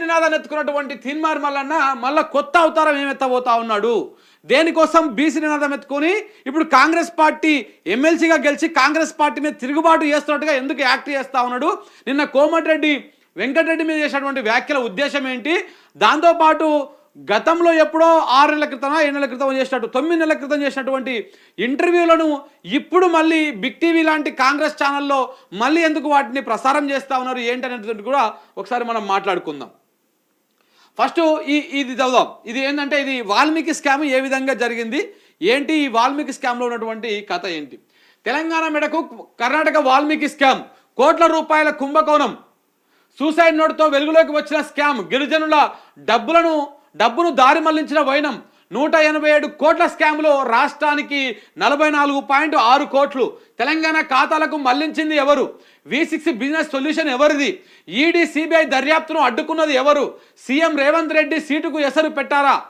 నినాదాన్ని ఎత్తుకున్నటువంటి తీన్మార్ మల్లన్న మళ్ళా కొత్త అవతారం ఏమెత్తబోతా ఉన్నాడు? దేనికోసం బీసీ నినాదం ఎత్తుకొని ఇప్పుడు కాంగ్రెస్ పార్టీ ఎమ్మెల్సీగా గెలిచి కాంగ్రెస్ పార్టీ మీద తిరుగుబాటు చేస్తున్నట్టుగా ఎందుకు యాక్ట్ చేస్తా ఉన్నాడు? నిన్న కోమటిరెడ్డి వెంకటరెడ్డి మీద చేసినటువంటి వ్యాఖ్యల ఉద్దేశం ఏంటి? దాంతోపాటు గతంలో ఎప్పుడో ఆరు నెలల క్రితం ఏడు నెలల క్రితం చేసినట్టు తొమ్మిది నెలల క్రితం చేసినటువంటి ఇంటర్వ్యూలను ఇప్పుడు మళ్ళీ బిగ్ టీవీ లాంటి కాంగ్రెస్ ఛానల్లో మళ్ళీ ఎందుకు వాటిని ప్రసారం చేస్తా ఉన్నారు ఏంటి కూడా ఒకసారి మనం మాట్లాడుకుందాం. ఫస్ట్ ఈ ఇది చదుదాం ఇది ఏంటంటే ఇది వాల్మీకి స్కామ్ ఏ విధంగా జరిగింది? ఏంటి ఈ వాల్మీకి స్కామ్లో ఉన్నటువంటి కథ ఏంటి? తెలంగాణ మెడకు కర్ణాటక వాల్మీకి స్కామ్. కోట్ల రూపాయల కుంభకోణం. సూసైడ్ నోట్తో వెలుగులోకి వచ్చిన స్కామ్. గిరిజనుల డబ్బులను డబ్బును దారి మళ్ళించిన వైనం. నూట ఎనభై ఏడు కోట్ల స్కామ్లో రాష్ట్రానికి నలభై నాలుగు పాయింట్ ఆరు కోట్లు. తెలంగాణ ఖాతాలకు మళ్ళించింది ఎవరు? వి సిక్స్ బిజినెస్ సొల్యూషన్ ఎవరిది? ఈడీ సిబిఐ దర్యాప్తును అడ్డుకున్నది ఎవరు? సీఎం రేవంత్ రెడ్డి సీటుకు ఎసరు పెట్టారా?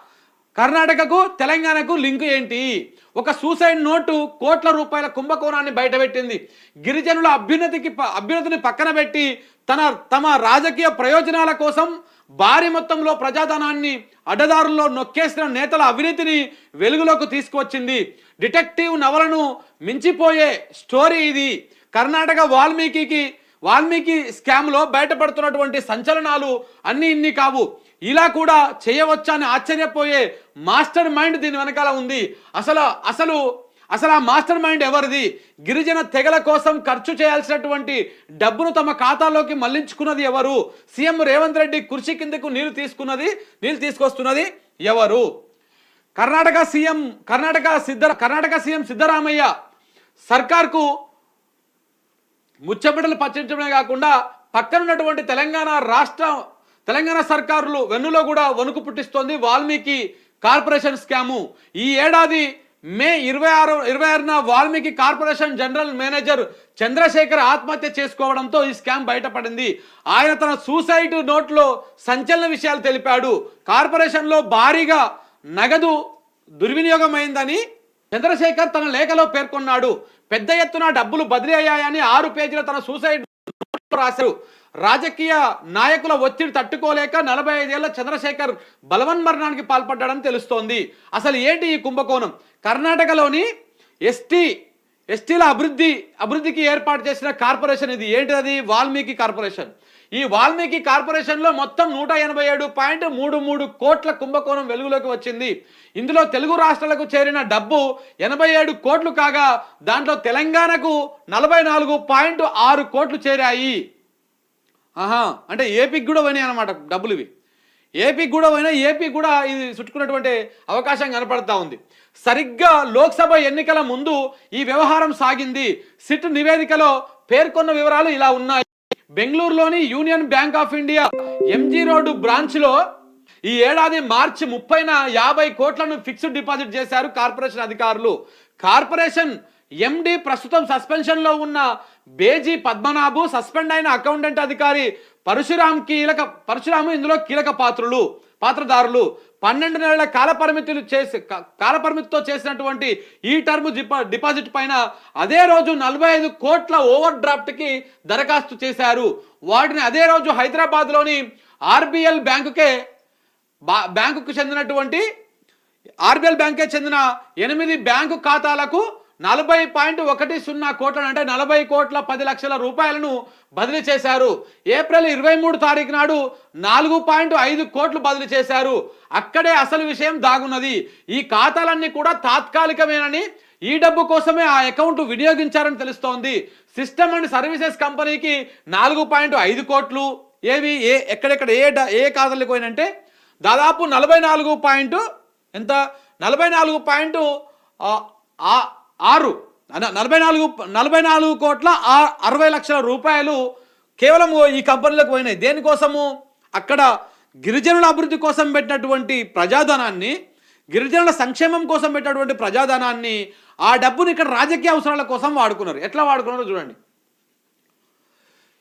కర్ణాటకకు తెలంగాణకు లింక్ ఏంటి? ఒక సూసైడ్ నోటు కోట్ల రూపాయల కుంభకోణాన్ని బయటపెట్టింది. గిరిజనుల అభ్యున్నతికి ప- అభ్యున్నతిని పక్కన పెట్టి తన తమ రాజకీయ ప్రయోజనాల కోసం భారీ మొత్తంలో ప్రజాధనాన్ని అడ్డదారుల్లో నొక్కేసిన నేతల అవినీతిని వెలుగులోకి తీసుకువచ్చింది డిటెక్టివ్ నవలను మించిపోయే స్టోరీ ఇది. కర్ణాటక వాల్మీకి వాల్మీకి స్కామ్లో బయటపడుతున్నటువంటి సంచలనాలు అన్నీ ఇన్ని కావు. ఇలా కూడా చేయవచ్చా అని ఆశ్చర్యపోయే మాస్టర్ మైండ్ దీని వెనకాల ఉంది. అసలు అసలు అసలు ఆ మాస్టర్ మైండ్ ఎవరిది? గిరిజన తెగల కోసం ఖర్చు చేయాల్సినటువంటి డబ్బును తమ ఖాతాలోకి మళ్ళించుకున్నది ఎవరు? సీఎం రేవంత్ రెడ్డి కుర్చీ కిందకు నీళ్ళు తీసుకున్నది నీళ్ళు తీసుకొస్తున్నది ఎవరు? కర్ణాటక సీఎం కర్ణాటక సిద్ధ కర్ణాటక సీఎం సిద్ధరామయ్య సర్కార్కు ముచ్చబిడ్డలు పచ్చించడమే కాకుండా పక్కనున్నటువంటి తెలంగాణ రాష్ట్ర తెలంగాణ సర్కారులు వెన్నులో కూడా వణుకు పుట్టిస్తోంది వాల్మీకి కార్పొరేషన్ స్కాము. ఈ ఏడాది మే ఇరవై ఆరు ఇరవై ఆరున Valmiki corporation general manager Chandrashekar ఆత్మహత్య చేసుకోవడంతో ఈ స్కామ్ బయటపడింది. ఆయన తన సూసైడ్ నోట్లో సంచలన విషయాలు తెలిపాడు. కార్పొరేషన్లో భారీగా నగదు దుర్వినియోగమైందని చంద్రశేఖర్ తన లేఖలో పేర్కొన్నాడు. పెద్ద ఎత్తున డబ్బులు బదిలీ అయ్యాయని ఆరు పేజీల తన సూసైడ్ రాశారు. రాజకీయ నాయకుల ఒత్తిడి తట్టుకోలేక నలభై ఐదేళ్ళ చంద్రశేఖర్ బలవన్మరణానికి పాల్పడ్డాడని తెలుస్తోంది. అసలు ఏంటి ఈ కుంభకోణం? కర్ణాటకలోని ఎస్టీ ఎస్టీల అభివృద్ధి అభివృద్ధికి ఏర్పాటు చేసిన కార్పొరేషన్ ఇది. ఏంటిది వాల్మీకి కార్పొరేషన్. ఈ వాల్మీకి కార్పొరేషన్లో మొత్తం నూట ఎనభై ఏడు పాయింట్ మూడు మూడు కోట్ల కుంభకోణం వెలుగులోకి వచ్చింది. ఇందులో తెలుగు రాష్ట్రాలకు చేరిన డబ్బు ఎనభై ఏడు కోట్లు కాగా దాంట్లో తెలంగాణకు నలభై నాలుగు పాయింట్ ఆరు కోట్లు చేరాయి. ఆహా అంటే ఏపీకి కూడా పోయినాయి అనమాట డబ్బులు ఇవి. ఏపీకి కూడా పోయినా ఏపీ కూడా ఇది చుట్టుకున్నటువంటి అవకాశం కనపడతా ఉంది. సరిగ్గా లోక్సభ ఎన్నికల ముందు ఈ వ్యవహారం సాగింది. సిట్ నివేదికలో పేర్కొన్న వివరాలు ఇలా ఉన్నాయి. బెంగళూరులోని union bank of India MG road బ్రాంచ్లో ఈ ఏడాది మార్చి ముప్పైన యాభై కోట్లను ఫిక్స్డ్ డిపాజిట్ చేశారు కార్పొరేషన్ అధికారులు. కార్పొరేషన్ ఎండి ప్రస్తుతం సస్పెన్షన్లో ఉన్న బేజీ పద్మనాభు సస్పెండ్ అయిన అకౌంటెంట్ అధికారి పరశురామ్ కీలక పరశురాము ఇందులో కీలక పాత్రులు. పాత్రదారులు పన్నెండు నెలల కాలపరిమితులు చేసి కాలపరిమితితో చేసినటువంటి ఈ టర్మ్ డిపా డిపాజిట్ పైన అదే రోజు నలభై ఐదు కోట్ల ఓవర్ డ్రాఫ్ట్కి దరఖాస్తు చేశారు. వాటిని అదే రోజు హైదరాబాద్లోని ఆర్బిఎల్ బ్యాంకుకే బా- బ్యాంకుకు చెందినటువంటి ఆర్బిఎల్ బ్యాంకే చెందిన ఎనిమిది బ్యాంకు ఖాతాలకు నలభై పాయింట్ ఒకటి సున్నా కోట్లను అంటే నలభై కోట్ల పది లక్షల రూపాయలను బదిలీ చేశారు. ఏప్రిల్ ఇరవై మూడు తారీఖు నాడు నాలుగు పాయింట్ ఐదు కోట్లు బదిలీ చేశారు. అక్కడే అసలు విషయం దాగున్నది. ఈ ఖాతాలన్నీ కూడా తాత్కాలికమేనని ఈ డబ్బు కోసమే ఆ అకౌంట్ వినియోగించారని తెలుస్తోంది. సిస్టమ్ అండ్ సర్వీసెస్ కంపెనీకి నాలుగు పాయింట్ ఐదు కోట్లు. ఏవి? ఏ? ఎక్కడెక్కడ? ఏ డ- ఏ ఖాతాలకు పోయినంటే దాదాపు నలభై నాలుగు పాయింట్ ఎంత? నలభై నాలుగు పాయింట్ ఆరు నలభై నాలుగు నలభై నాలుగు కోట్ల ఆ- అరవై లక్షల రూపాయలు కేవలం ఈ కంపెనీలకు పోయినాయి. దేనికోసము? అక్కడ గిరిజనుల అభివృద్ధి కోసం పెట్టినటువంటి ప్రజాధనాన్ని గిరిజనుల సంక్షేమం కోసం పెట్టినటువంటి ప్రజాధనాన్ని ఆ డబ్బుని ఇక్కడ రాజకీయ అవసరాల కోసం వాడుకున్నారు. ఎట్లా వాడుకున్నారో చూడండి.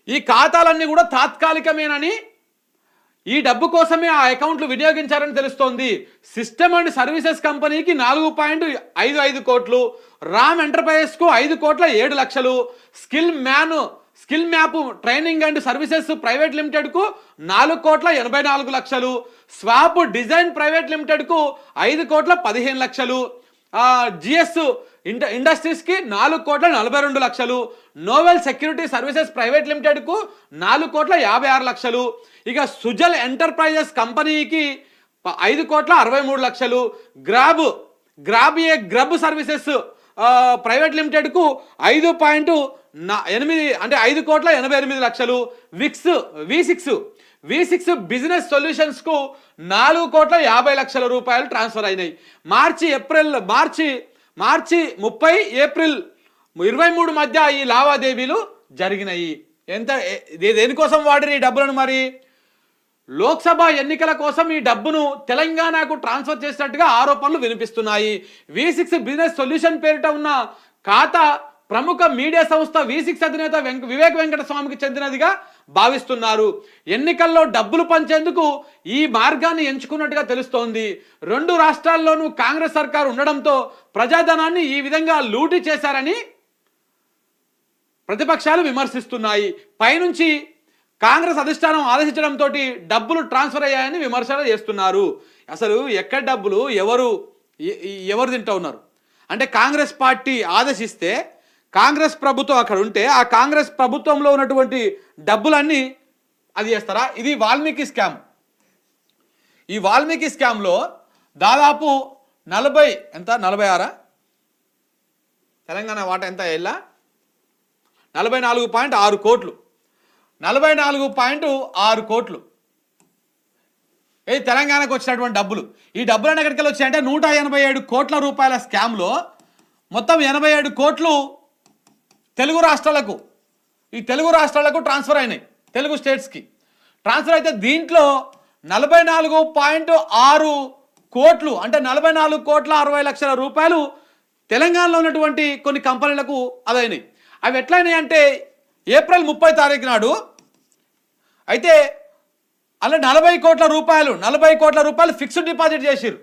ఈ ఖాతాలన్నీ కూడా తాత్కాలికమేనని ఈ డబ్బు కోసమే ఆ అకౌంట్లు వినియోగించారని తెలుస్తోంది. సిస్టమ్ అండ్ సర్వీసెస్ కంపెనీకి నాలుగు పాయింట్ ఐదు ఐదు కోట్లు రామ్ ఎంటర్ప్రైజెస్కు ఐదు కోట్ల ఏడు లక్షలు skill man skill map training and services private లిమిటెడ్కు నాలుగు కోట్ల ఎనభై నాలుగు లక్షలు స్వాప్ డిజైన్ ప్రైవేట్ లిమిటెడ్కు ఐదు కోట్ల పదిహేను లక్షలు జిఎస్ ఇండ ఇండస్ట్రీస్కి నాలుగు కోట్ల నలభై రెండు లక్షలు నోవెల్ సెక్యూరిటీ సర్వీసెస్ ప్రైవేట్ లిమిటెడ్కు నాలుగు కోట్ల యాభై ఆరు లక్షలు ఇక సుజల్ ఎంటర్ప్రైజెస్ కంపెనీకి ప- ఐదు కోట్ల అరవై మూడు లక్షలు. Grab grab a grub services private లిమిటెడ్కు ఐదు పాయింట్ నా ఎనిమిది అంటే ఐదు కోట్ల ఎనభై ఎనిమిది లక్షలు. Vicks V six V six business సొల్యూషన్స్కు నాలుగు కోట్ల యాభై లక్షల రూపాయలు ట్రాన్స్ఫర్ అయినాయి. మార్చి ఏప్రిల్ మార్చి మార్చి ముప్పై ఏప్రిల్ ఇరవై మూడు మధ్య ఈ లావాదేవీలు జరిగినాయి. ఎంత దేనికోసం వాడిన ఈ డబ్బులను మరి? లోక్సభ ఎన్నికల కోసం ఈ డబ్బును తెలంగాణకు ట్రాన్స్ఫర్ చేసినట్టుగా ఆరోపణలు వినిపిస్తున్నాయి. వి సిక్స్ బిజినెస్ సొల్యూషన్ పేరిట ఉన్న ఖాతా ప్రముఖ మీడియా సంస్థ వి సిక్స్ అధినేత వెంక వివేక్ వెంకట స్వామికి చెందినదిగా భావిస్తున్నారు. ఎన్నికల్లో డబ్బులు పంచేందుకు ఈ మార్గాన్ని ఎంచుకున్నట్టుగా తెలుస్తోంది. రెండు రాష్ట్రాల్లోనూ కాంగ్రెస్ సర్కారు ఉండడంతో ప్రజాధనాన్ని ఈ విధంగా లూటీ చేశారని ప్రతిపక్షాలు విమర్శిస్తున్నాయి. పైనుంచి కాంగ్రెస్ అధిష్టానం ఆదేశించడంతో డబ్బులు ట్రాన్స్ఫర్ అయ్యాయని విమర్శలు చేస్తున్నారు. అసలు ఎక్కడ డబ్బులు ఎవరు ఎ- ఎవరు తింటా ఉన్నారు? అంటే కాంగ్రెస్ పార్టీ ఆదేశిస్తే కాంగ్రెస్ ప్రభుత్వం అక్కడ ఉంటే ఆ కాంగ్రెస్ ప్రభుత్వంలో ఉన్నటువంటి డబ్బులన్నీ అది చేస్తారా? ఇది వాల్మీకి స్కామ్. ఈ వాల్మీకి స్కామ్లో దాదాపు నలభై ఎంత? నలభై ఆరా? తెలంగాణ వాటా ఎంత వెళ్ళా నలభై నాలుగు పాయింట్ ఆరు కోట్లు. నలభై నాలుగు పాయింట్ ఆరు కోట్లు. ఇది తెలంగాణకు వచ్చినటువంటి డబ్బులు. ఈ డబ్బులను ఎక్కడికి వచ్చాయంటే నూట ఎనభై ఏడు కోట్ల రూపాయల స్కామ్లో మొత్తం ఎనభై ఏడు కోట్లు తెలుగు రాష్ట్రాలకు ఈ తెలుగు రాష్ట్రాలకు ట్రాన్స్ఫర్ అయినాయి తెలుగు స్టేట్స్కి. ట్రాన్స్ఫర్ అయితే దీంట్లో నలభై నాలుగు పాయింట్ ఆరు కోట్లు అంటే నలభై నాలుగు కోట్ల అరవై లక్షల రూపాయలు తెలంగాణలో ఉన్నటువంటి కొన్ని కంపెనీలకు అదైనాయి. అవి ఎట్లయినాయి అంటే ఏప్రిల్ ముప్పై తారీఖు నాడు అయితే అలా నలభై కోట్ల రూపాయలు నలభై కోట్ల రూపాయలు ఫిక్స్డ్ డిపాజిట్ చేసిరు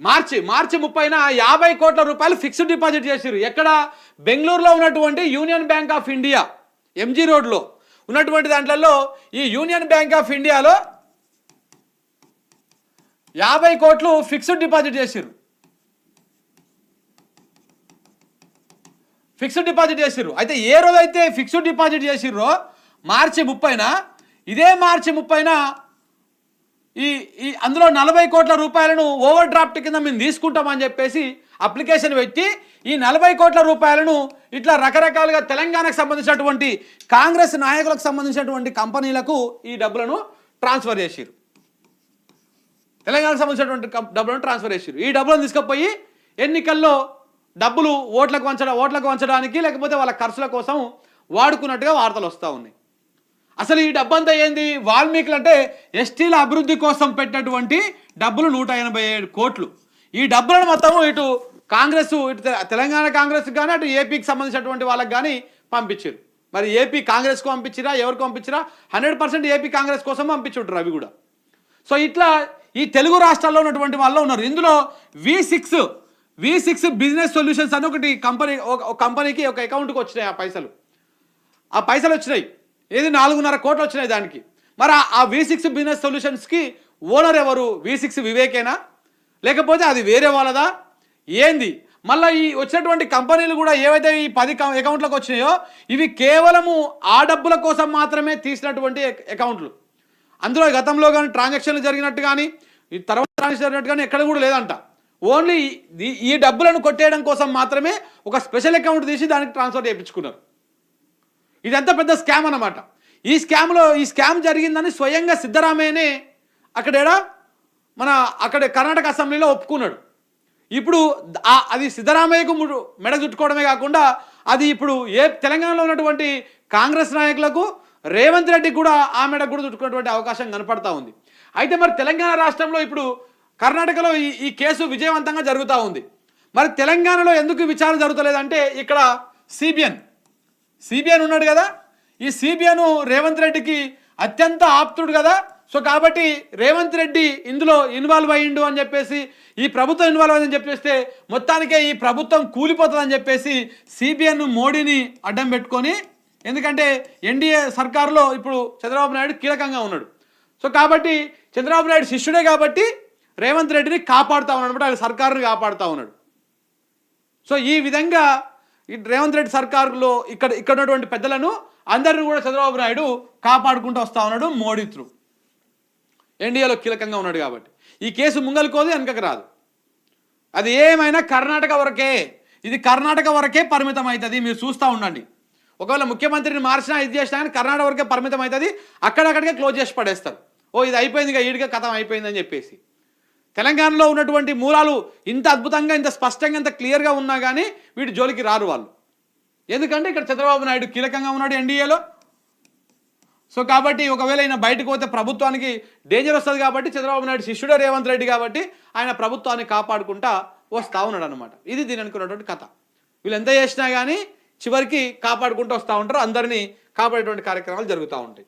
మార్చి మార్చి ముప్పైన యాభై కోట్ల రూపాయలు ఫిక్స్డ్ డిపాజిట్ చేసిరు ఎక్కడ? బెంగళూరులో ఉన్నటువంటి union bank of India MG రోడ్లో. ఉన్నటువంటి దాంట్లలో ఈ యూనియన్ బ్యాంక్ ఆఫ్ ఇండియాలో యాభై కోట్లు ఫిక్స్డ్ డిపాజిట్ చేసిరు ఫిక్స్డ్ డిపాజిట్ చేసిర్రు. అయితే ఏ రోజు అయితే ఫిక్స్డ్ డిపాజిట్ చేసిర్రో మార్చి ముప్పైన ఇదే మార్చి ముప్పైన ఈ ఈ అందులో నలభై కోట్ల రూపాయలను ఓవర్ డ్రాఫ్ట్ కింద మేము తీసుకుంటామని చెప్పేసి అప్లికేషన్ పెట్టి ఈ నలభై కోట్ల రూపాయలను ఇట్లా రకరకాలుగా తెలంగాణకు సంబంధించినటువంటి కాంగ్రెస్ నాయకులకు సంబంధించినటువంటి కంపెనీలకు ఈ డబ్బులను ట్రాన్స్ఫర్ చేసిర్రు. తెలంగాణకు సంబంధించినటువంటి డబ్బులను ట్రాన్స్ఫర్ చేసారు ఈ డబ్బులను తీసుకుపోయి ఎన్నికల్లో డబ్బులు ఓట్లకు వంచడం ఓట్లకు వంచడానికి లేకపోతే వాళ్ళ ఖర్చుల కోసం వాడుకున్నట్టుగా వార్తలు వస్తూ ఉన్నాయి. అసలు ఈ డబ్బంతా ఏంది? వాల్మీకులు అంటే ఎస్టీల అభివృద్ధి కోసం పెట్టినటువంటి డబ్బులు నూట ఎనభై ఏడు కోట్లు. ఈ డబ్బులను మొత్తం ఇటు కాంగ్రెస్ ఇటు తెలంగాణ కాంగ్రెస్ కానీ అటు ఏపీకి సంబంధించినటువంటి వాళ్ళకి కానీ పంపించారు మరి ఏపీ కాంగ్రెస్కు పంపించిరా? ఎవరికి పంపించిరా? హండ్రెడ్ పర్సెంట్ ఏపీ కాంగ్రెస్ కోసం పంపించుంటారు అవి కూడా. సో ఇట్లా ఈ తెలుగు రాష్ట్రాల్లో ఉన్నటువంటి వాళ్ళు ఉన్నారు. ఇందులో V six V six business solutions అని ఒకటి కంపెనీ ఒక కంపెనీకి ఒక అకౌంట్కి వచ్చినాయి ఆ పైసలు. ఆ పైసలు వచ్చినాయి. ఏది నాలుగున్నర కోట్లు వచ్చినాయి దానికి. మరి ఆ- వి సిక్స్ బిజినెస్ సొల్యూషన్స్కి ఓనర్ ఎవరు? వి సిక్స్ వివేకేనా? లేకపోతే అది వేరే వాళ్ళదా? ఏంది? మళ్ళీ ఈ వచ్చినటువంటి కంపెనీలు కూడా ఏవైతే ఈ పది అకౌంట్లకు వచ్చినాయో ఇవి కేవలము ఆ డబ్బుల కోసం మాత్రమే తీసినటువంటి అకౌంట్లు అందులో గతంలో కానీ ట్రాన్సాక్షన్లు జరిగినట్టు కానీ ఈ తర్వాత ట్రాన్సాక్షన్ జరిగినట్టు కానీ ఎక్కడ కూడా లేదంట. ఓన్లీ ఈ- డబ్బులను కొట్టేయడం కోసం మాత్రమే ఒక స్పెషల్ అకౌంట్ తీసి దానికి ట్రాన్స్ఫర్ చేయించుకున్నారు. ఇదంతా పెద్ద స్కామ్ అన్నమాట. ఈ స్కామ్లో ఈ స్కామ్ జరిగిందని స్వయంగా సిద్ధరామయ్యనే అక్కడేడా మన అక్కడ కర్ణాటక అసెంబ్లీలో ఒప్పుకున్నాడు. ఇప్పుడు అది సిద్ధరామయ్యకు ముడు- మెడ చుట్టుకోవడమే కాకుండా అది ఇప్పుడు ఏ తెలంగాణలో ఉన్నటువంటి కాంగ్రెస్ నాయకులకు రేవంత్ రెడ్డికి కూడా ఆ మెడ కూడా చుట్టుకున్నటువంటి అవకాశం కనపడతా ఉంది. అయితే మరి తెలంగాణ రాష్ట్రంలో ఇప్పుడు కర్ణాటకలో ఈ ఈ కేసు విజయవంతంగా జరుగుతూ ఉంది. మరి తెలంగాణలో ఎందుకు విచారణ జరుగుతలేదంటే ఇక్కడ సిబిఎన్ సిబిఎన్ ఉన్నాడు కదా. ఈ సిబిఎన్ రేవంత్ రెడ్డికి అత్యంత ఆప్తుడు కదా. సో కాబట్టి రేవంత్ రెడ్డి ఇందులో ఇన్వాల్వ్ అయ్యిండు అని చెప్పేసి ఈ ప్రభుత్వం ఇన్వాల్వ్ అయిందని చెప్పేస్తే మొత్తానికే ఈ ప్రభుత్వం కూలిపోతుందని చెప్పేసి సిబిఎన్ మోడీని అడ్డం పెట్టుకొని ఎందుకంటే ఎన్డీఏ సర్కారులో ఇప్పుడు చంద్రబాబు నాయుడు కీలకంగా ఉన్నాడు. సో కాబట్టి చంద్రబాబు నాయుడు శిష్యుడే కాబట్టి రేవంత్ రెడ్డిని కాపాడుతా ఉన్నాడు అనమాట ఆయన సర్కారుని కాపాడుతూ ఉన్నాడు. సో ఈ విధంగా ఈ రేవంత్ రెడ్డి సర్కారులో ఇక్కడ ఇక్కడ ఉన్నటువంటి పెద్దలను అందరిని కూడా చంద్రబాబు నాయుడు కాపాడుకుంటూ వస్తా ఉన్నాడు మోడీ త్రూ. ఎన్డీఏలో కీలకంగా ఉన్నాడు కాబట్టి. ఈ కేసు ముంగలుకోదు వెనకకు రాదు. అది ఏమైనా కర్ణాటక వరకే ఇది కర్ణాటక వరకే పరిమితం అవుతుంది మీరు చూస్తూ ఉండండి. ఒకవేళ ముఖ్యమంత్రిని మార్చినా ఇది చేసినా కానీ కర్ణాటక వరకే పరిమితం అవుతుంది అక్కడక్కడికే క్లోజ్ చేసి పడేస్తారు. ఓ ఇది అయిపోయింది ఇక ఈడిగా కథం అయిపోయిందని చెప్పేసి. తెలంగాణలో ఉన్నటువంటి మూలాలు ఇంత అద్భుతంగా ఇంత స్పష్టంగా ఇంత క్లియర్గా ఉన్నా కానీ వీటి జోలికి రారు వాళ్ళు. ఎందుకంటే ఇక్కడ చంద్రబాబు నాయుడు కీలకంగా ఉన్నాడు ఎన్డీఏలో. సో కాబట్టి ఒకవేళ ఆయన బయటకు పోతే ప్రభుత్వానికి డేంజర్ వస్తుంది కాబట్టి చంద్రబాబు నాయుడు శిష్యుడే రేవంత్ రెడ్డి కాబట్టి ఆయన ప్రభుత్వాన్ని కాపాడుకుంటా వస్తూ ఉన్నాడు అనమాట ఇది దీని అనుకున్నటువంటి కథ. వీళ్ళు ఎంత చేసినా కానీ చివరికి కాపాడుకుంటూ వస్తూ ఉంటారు. అందరినీ కాపాడేటువంటి కార్యక్రమాలు జరుగుతూ ఉంటాయి.